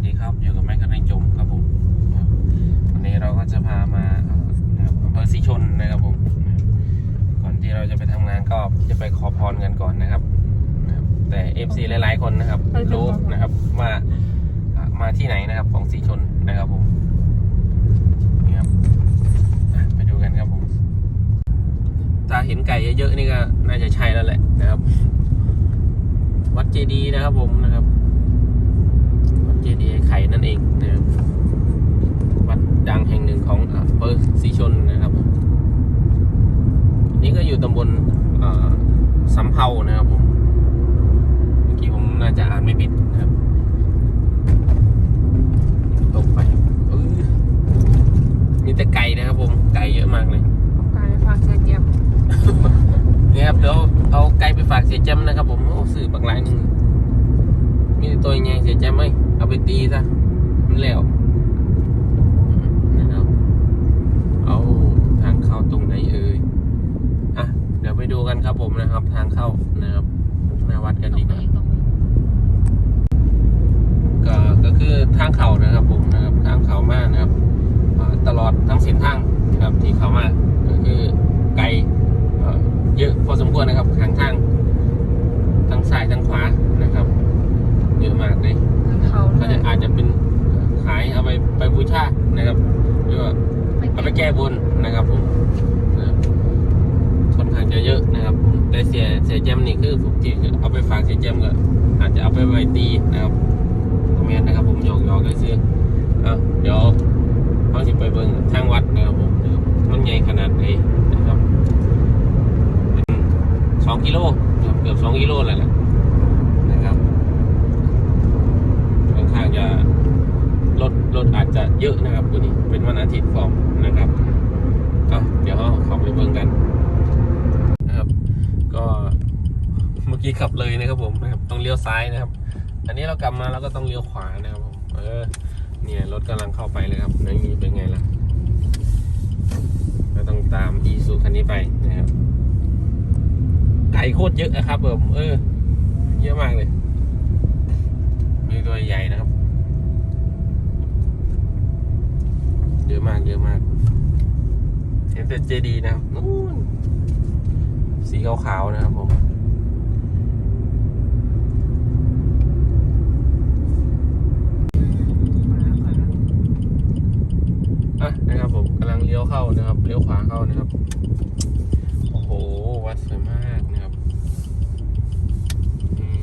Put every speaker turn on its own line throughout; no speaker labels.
สดีครับอยู่กับแม่คันเร่งจมครับผมครับวันนี้เราก็จะพามาเอ่อนะครับอำเภอศรีชนนะครับผมนะครับก่อนที่เราจะไปทำงานก็จะไปขอพรกันก่อนนะครับนะครับแต่ FC หลาย ๆ คนนะครับ
ไปขอพร
รู้นะครับว่าอ่ามาที่ไหนนะครับของศรีชนนะครับผมนี่ครับอะไปดูกันครับผมถ้าเห็นไก่เยอะๆนี่ก็น่าจะใช่แล้วแหละนะครับ วัดเจดีย์นะครับผมนะครับ วัดเจดีย์ไอ้ไข่ นั่นเองนะครับวัดดังแห่งหนึ่งของอำเภอศรีชนนะครับผมนี่ก็อยู่ตำบลเอ่อสำเภานะครับผมเมื่อกี้ผมน่าจะอ่านไม่ผิดนะครับตกไปเออมีแต่ไก่นะครับผมไก่เยอะมากเลย
เอาไก่ไปฝากเสียเจี๊ยบ
นี่ครับเดี๋ยวเอาไก่ไปฝากเสียแจมนะครับผมโอ้สื่อบักหลายหนึ่งมีแต่ตัวยังไงเสียแจมไหมเอา ไปตีซะมันแล้วนะครับเอาทางเข้าตรงไหนเอ่ยอะเดี๋ยวไปดูกันครับผมนะครับ ทางเข้านะครับมาวัดกันดีกว่าก็ก็คือทางเขานะครับผมนะครับทางเขามากนะครับตลอดทั้งเส้นทางนะครับที่เขามาก็คือไกลเยอะพอสมควรนะครับข้างทางทั้งซ้ายทั้งขวานะครับ เยอะมากเลย
เขา
ก็จะอาจจะเป็นขายเอาไปไปบูชานะครับหรือว่าเอาไปแก้บนนะครับผมนะครับค่อนข้างจะเยอะนะครับผมแต่เสียเสียแจม นี่คือผมที่เอาไปฝากเสียแจมก็อาจจะเอาไปไว้ตีนะครับคอมเมนต์นะครับ ผมหยอกหยอกๆก็ซื้อเอาเดี๋ยวเขาสิไปเบิ่งทางวัดนะครับผมมันใหญ่ขนาดไหนนะครับสองกิโลนะครับเกือบสองกิโลเลยแหละนะครับค่อนข้างจะรถรถอาจจะเยอะนะครับวันนี้เป็นวันอาทิตย์ฟอมนะครับเอาเดี๋ยวเราเข้าไปเบิ่งกันนะครับ ก็ อกี้ขับเลยนะครับผมนะครับต้องเลี้ยวซ้ายนะครับ อันนี้เรากลับมาเราก็ต้องเลี้ยวขวานะครับผมเออเนี่ยรถกำลังเข้าไปเลยครับนี่เป็นไงล่ะก็ต้องตามอีซูคันนี้ไปนะครับ ไก่โคตรเยอะอะครับผมเออ เยอะมากเลยมีตัวใหญ่นะครับ เยอะมากเยอะมาก เห็นแต่เจดีนะครับนู่นสีขาวๆนะครับผม อะนะครับผมกำลังเลี้ยวเข้านะครับเลี้ยวขวาเข้านะครับ โอ้โห วัดสวยมากนะครับอืม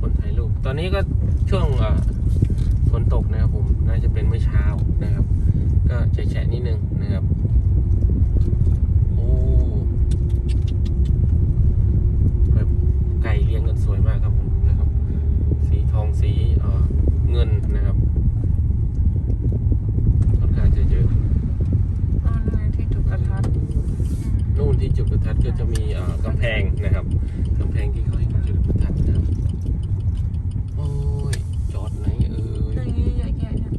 คนถ่ายรูป ตอนนี้ก็ช่วงอะฝนตกนะครับผม น่าจะเป็นเมื่อเช้านะครับ ก็แฉะๆนิดนึงนะครับโอ้แบบไก่เรียงกันสวยมากครับผมนะครับ สีทองสีเอ่อเงินนะครับค่อนข้างจะเยอะ
อ๋อนั่นไงที่จุดประทัด
นู่นที่จุดประทัดก็จะมีเอ่อกำแพงนะครับกำแพงที่เขาให้จุดประทัดนะครับโอ้ยจอดไหนเอ่
เรื่อย งนี้เยอะแยะเนี่ย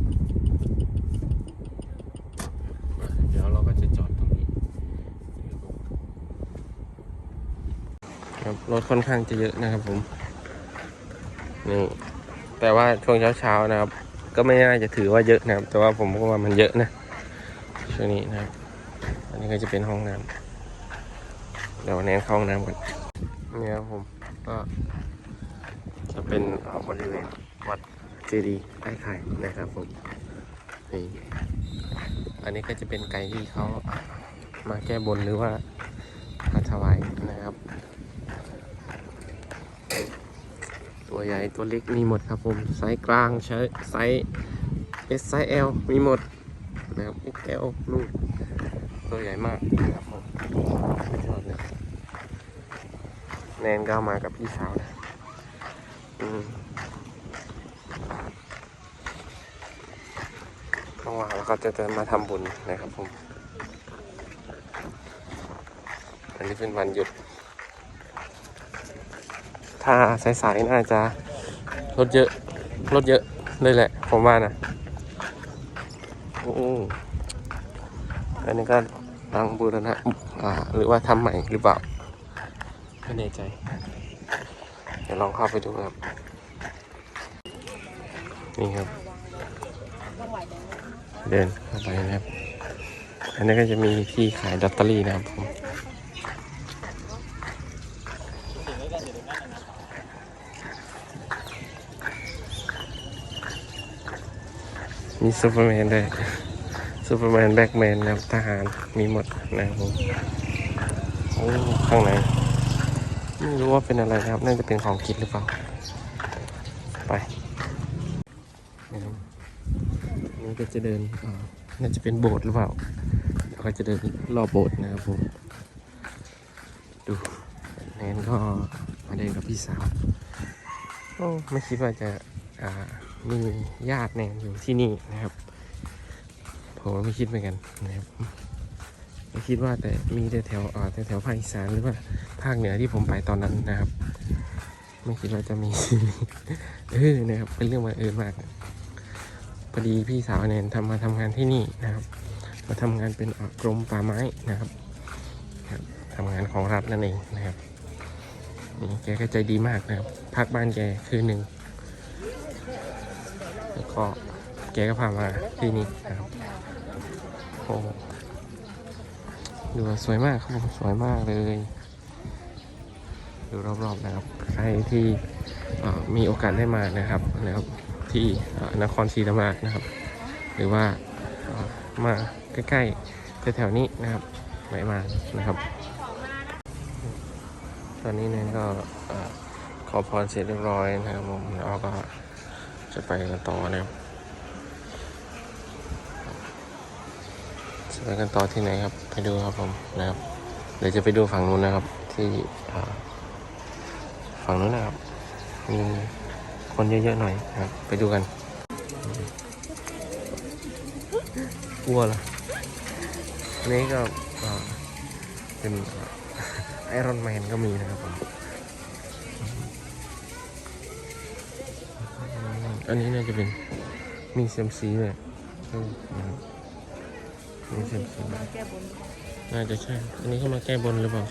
เดี๋ยวเราก็จะจอดตรงนี้ครับร ถค่อนข้างจะเยอะนะครับผมนี่แต่ว่าช่วงเช้าๆนะครับ ก็ไม่น่าจะถือว่าเยอะนะครับ แต่ว่าผมก็ว่ามันเยอะนะช่วงนี้นะครับอันนี้ก็จะเป็นห้องน้ำเดี๋ยวแนนเข้าห้องน้ำก่อนเนี่ยครับผมก็จะเป็นบริเวณวัดเจดีย์ไอ้ไข่นะครับผมนี่อันนี้ก็จะเป็นไก่ที่เขามาแก้บนหรือว่ามาถวายนะครับ ตัวใหญ่ตัวเล็กมีหมดครับผมไซส์กลางใช้ไซส์ S ไซส์ L มีหมดนะครับ XL นู่นตัวใหญ่มากนะครับผมสุดยอดเลยแนนก็เอามากับพี่สาวนะอืมว่างๆแล้วก็จะจะมาทำบุญนะครับผม อันนี้เป็นวันหยุด ถ้าสายๆน่าจะรถเยอะรถเยอะเลยแหละ ผมว่านะโอ้อันนี้ก็รังบูรณะอ่า หรือว่าทำใหม่หรือเปล่าไม่แน่ใจ เดี๋ยวลองเข้าไปดูครับ นี่ครับ เดินเข้าไปนะครับ อันนี้ก็จะมีที่ขายลอตเตอรี่นะครับผม มีซูเปอร์แมนด้วยซูเปอร์แมนแบ็กแมนนะทหารมีหมดนะครับผมโอ้ข้างในไม่รู้ว่าเป็นอะไรนะครับ น่าจะเป็นของกินหรือเปล่า ไปนะครับนี่ก็จะเดินน่าจะเป็นโบสถ์หรือเปล่าเราก็จะเดินรอบโบสถ์นะครับผม ดูแนนก็มาเดินกับพี่สาวโอ้ไม่คิดว่าจะอ่า มีญาติแนนอยู่ที่นี่นะครับ ผมไม่คิดเหมือนกันนะครับไม่คิดว่าแต่มีแต่แถวอ่าแถวแถวภาคอีสานหรือว่าภาคเหนือที่ผมไปตอนนั้นนะครับ ไม่คิดว่าจะมีเออนะครับ เป็นเรื่องบังเอิญมากพอดีพี่สาวแนนทำมาทำงานที่นี่นะครับ มาทำงานเป็นกรมป่าไม้นะครับครับทำงานของรัฐนั่นเองนะครับนี่แกก็ใจดีมากนะครับพักบ้านแกคืนหนึ่ง แล้วก็แกก็พามาที่นี่นะครับโอ้ดูสวยมากครับผมสวยมากเลย ดูรอบๆนะครับ ใครที่มีโอกาสได้มานะครับนะครับที่นครศรีธรรมราชนะครับ หรือว่ามาใกล้ๆแถวๆนี้นะครับไหนมานะครับ ตอนนี้เนี่ยก็ขอพรเสร็จเรียบร้อยนะครับผมแล้วก็ จะไปกันต่อนะครับจะไปกันต่อที่ไหนครับ ไปดูครับผมนะครับ เดี๋ยวจะไปดูฝั่งนู้นนะครับ ที่ฝั่งนู้นนะครับมีคนเยอะๆหน่อยนะครับ ไปดูกันกลัวเหรอนนี้ก็เป็นไอรอนแมนก็มีนะครับผม อันนี้น่าจะเป็นมีเซยมซีเลยเออนะมีเซยมซีน่าจะใช่ อันนี้เข้ามาแก้บนหรือเปล่า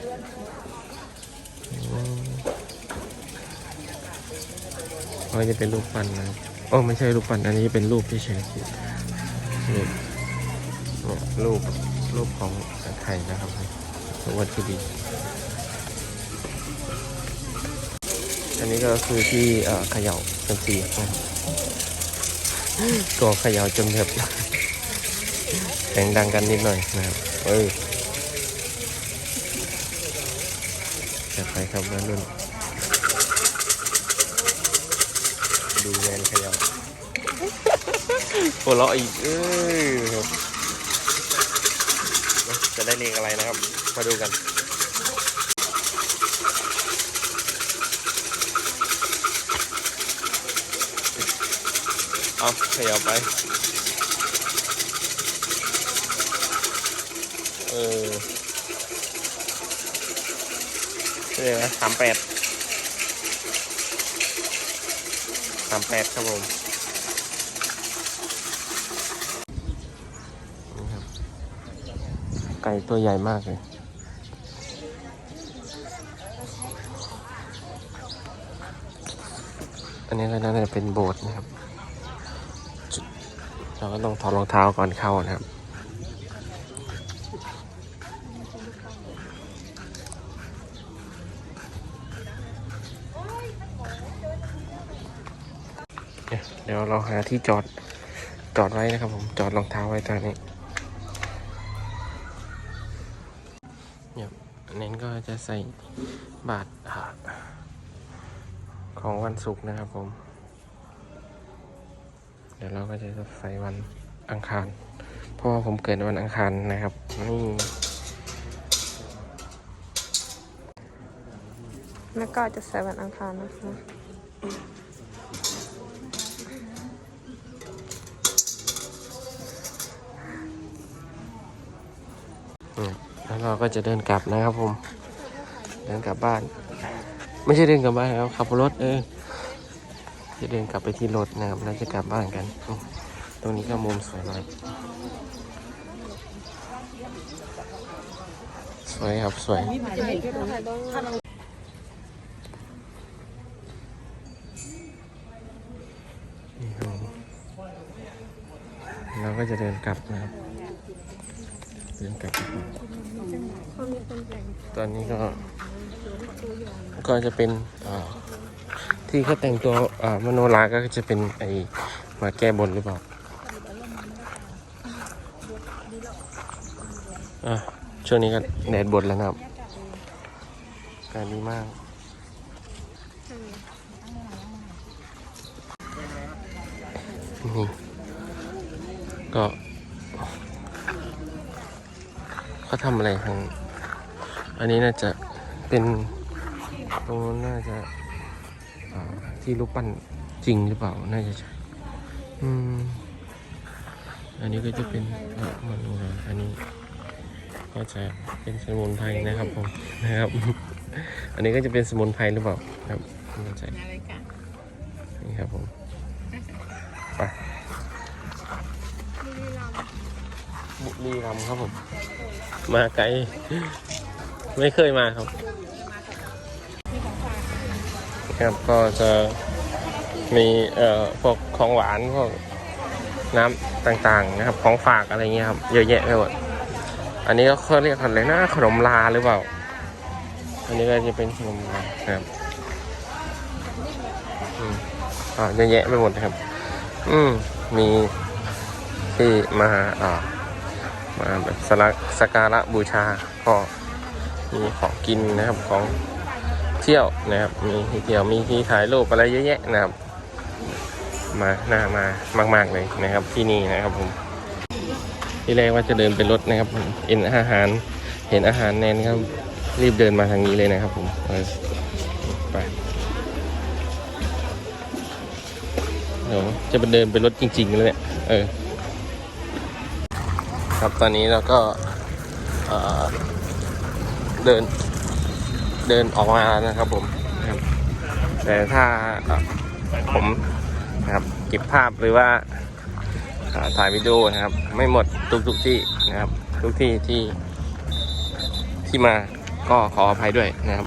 อืมอ๋อจะเป็นรูปปั้นนะครับโอ้ไม่ใช่รูปปั้น อันนี้เป็นรูปที่เฉยนี่รูปรูปของไข่นะครับวัตถุดิบอันนี้ก็คือที่เอ่อเขย่าเป็นสีนะครับ ก็เขย่าจนแบบเสียงดังกันนิดหน่อยนะครับเอ้ยจะไปครับวัยรุ่นดูแมนเขย่าหัวเราะอีกเอ้ยจะได้เลขอะไรนะครับ มาดูกัน เอาเขย่าไป เออเรียกนะสามแปดสามแปดครับผมนี่ครับไก่ตัวใหญ่มากเลยอันนี้ก็น่าจะเป็นโบสถ์นะครับ เราก็ต้องถอดรองเท้าก่อนเข้านะครับ เดี๋ยวเราหาที่จอดจอดไว้นะครับผมจอดรองเท้าไว้ตอนนี้เนี่ยเน้นก็จะใส่บาทของวันศุกร์นะครับผม เดี๋ยวเราก็จะใส่วันอังคาร เพราะว่าผมเกิดวันอังคารนะครับนี่
แล้วก็จะใส่วันอังคารนะคะ
เนี่ยแล้วเราก็จะเดินกลับนะครับผม เดินกลับบ้าน ไม่ใช่เดินกลับบ้านครับขับรถเออ จะเดินกลับไปที่รถนะครับแล้วจะกลับบ้านกัน ตรงนี้ก็มุมสวยมากสวยครับ สวยเราก็จะเดินกลับนะครับ เดินกลับ ตอนนี้ก็ก็จะเป็นอ่า ที่เขาแต่งตัวมโนราก็จะเป็นไอมาแก้บนหรือเปล่าอะช่วงนี้ก็แดดบดแล้วนะครับกาศดีมากนี่ก็เขาทำอะไรทางอันนี้น่าจะเป็นตรงนู้นน่าจะ ที่รูปปั้นจริงหรือเปล่า น่าจะใช่อืมอันนี้ก็จะเป็นพระมโนราอันนี้ ก็จะเป็นสมุนไพรนะครับผมนะครับ อันนี้ก็จะเป็นสมุนไพรหรือเปล่าครับไม่แน่ใจนี่ครับผมไปบุรีรัมย์ครับผม มาไกล ไม่เคยมาครับ ครับก็จะมีเอ่อพวกของหวานพวกน้ำต่างๆนะครับ ของฝากอะไรเงี้ยครับเยอะแยะไปหมดอันนี้ก็เขาเรียกอะไรนะขนมลาหรือเปล่า อันนี้ก็จะเป็นขนมลาครับอืมอ่าเยอะแยะไปหมดนะครับ อืมมีที่มาอ่ามาแบบสักสกการะบูชาก็มีของกินนะครับของ เที่ยวนะครับ มีที่เที่ยวมีที่ถ่ายรูปอะไรเยอะแยะนะครับ มาหน้ามามาก ๆเลยนะครับ ที่นี่นะครับผม ที่แรกว่าจะเดินไปรถนะครับเห็นอาหาร เห็นอาหารแนนครับ รีบเดินมาทางนี้เลยนะครับผมไปเดี๋ยวจะไปเดินไปรถจริงๆเลยเนี่ยเออ ครับตอนนี้เราก็เดิน เดินออกมาแล้วนะครับผมนะครับแต่ถ้าผมนะครับเก็บภาพหรือว่าถ่ายวิดีโอนะครับ ไม่หมดทุกทุกที่นะครับ ทุกที่ที่ที่มาก็ขออภัยด้วยนะครับ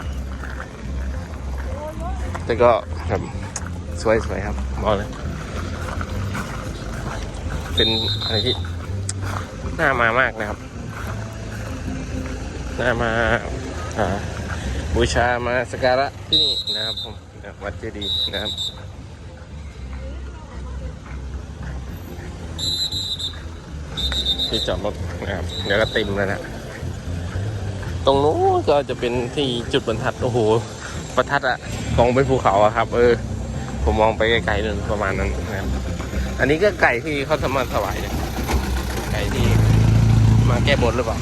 แต่ก็ครับสวยๆครับบอกเลย เป็นอะไรที่น่ามามากนะครับ น่ามาอ่า บูชามาสกการะที่นี่นะครับผมวัดเจดีย์นะครับที่จอดรถนะครับเดี๋ยวก็เต็มแล้วนะตรงนู้นก็จะเป็นที่จุดบรรทัดโอ้โหประทัดอะมองไปภูเขาอะครับ เออ ผมมองไปไกลๆเลยประมาณนั้นนะครับอันนี้ก็ไก่ที่เขาทำมาถวายเนี่ยไก่ที่มาแก้บนหรือเปล่า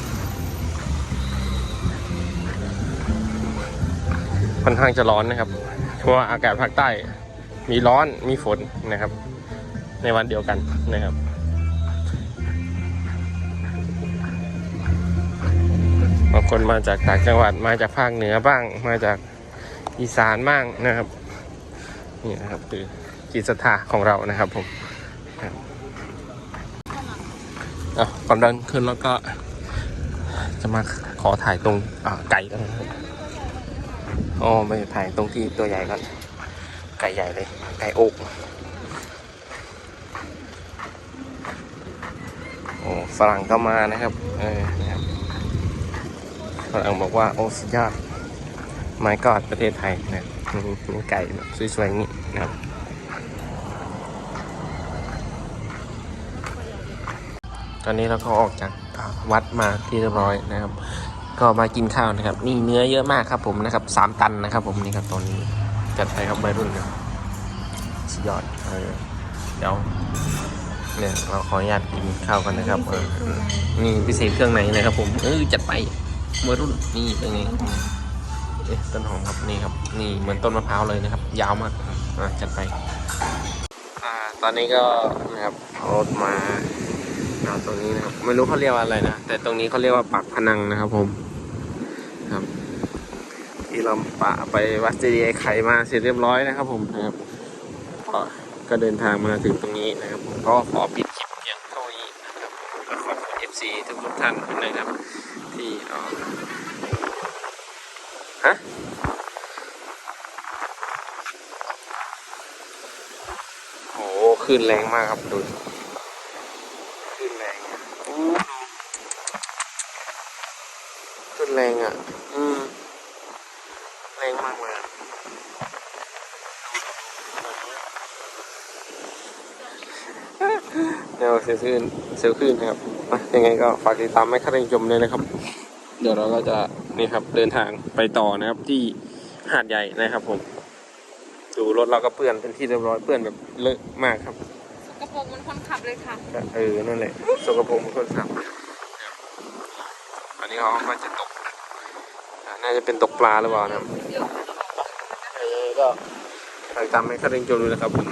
ค่อนข้างจะร้อนนะครับ เพราะว่าอากาศภาคใต้มีร้อนมีฝนนะครับ ในวันเดียวกันนะครับบางคนมาจากต่างจังหวัดมาจากภาคเหนือบ้าง มาจากอีสานบ้างนะครับนี่นะครับคือจิตศรัทธาของเรานะครับผมอะก่อนเดินขึ้นแล้วก็จะมาขอถ่ายตรงไก่กันนะครับ อ๋อไม่ถ่ายตรงที่ตัวใหญ่ก่อน ไก่ใหญ่เลย ไก่อกโอ้ฝรั่งก็มานะครับ เออนะครับฝรั่งบอกว่า โอ้สุดยอดไม้กอดประเทศไทยนะมีไก่แบบสวยๆอย่างนี้นะครับตอนนี้เราก็ออกจากวัดมาที่เรียบร้อยนะครับ ก็มากินข้าวนะครับ นี่เนื้อเยอะมากครับผมนะครับสามตันนะครับ ผมนี่ครับตอนนี้จัดไปครับวัยรุ่นครับสุดยอดเออเดี๋ยวเนี่ยเราขออนุญาตกินข้าวกันนะครับเออนี่พิเศษเครื่องในนะครับ ผมเออจัดไปวัยรุ่นนี่เป็นไงเอ๊ะต้นหอมครับนี่ครับ นี่เหมือนต้นมะพร้าวเลยนะครับ ยาวมากอะจัดไปอ่าตอนนี้ก็นะครับเอารถมาอ่าตรงนี้นะครับไม่รู้เขาเรียกว่าอะไรนะ แต่ตรงนี้เขาเรียกว่าปักพนังนะครับผม ที่เราปะไปวัดเจดีย์ไข่มาเสร็จเรียบร้อยนะครับผมนะครับก็ก็เดินทางมาถึงตรงนี้นะครับผมก็ขอปิดคลิปเพียงเท่านี้นะครับก็ขอบคุณ FC ทุกทุกท่านนะครับที่ฮะโอ้โหคลื่นแรงมากครับดู คลื่น ขึ้นแรงอะ อืม แรงมากเลยอะ แนวเซลล์ขึ้นเซลล์ขึ้นนะครับอะยังไงก็ฝากติดตามให้ข้าราชมเลยนะครับ เดี๋ยวเราก็จะนี่ครับเดินทางไปต่อนะครับที่หาดใหญ่นะครับผม ดูรถเราก็เปื้อนเป็นที่เรียบร้อยเปื้อนแบบเลอะมากครับ
กระโปรงมันคนขับเลยค่ะ
เออนั่นแหละสกปรกมันคนขับอันนี้เขาก็จะตกอ่าน่าจะเป็นตกปลาหรือเปล่านะครับเออก็ฝากตามให้ข้าราชมดูนะครับผม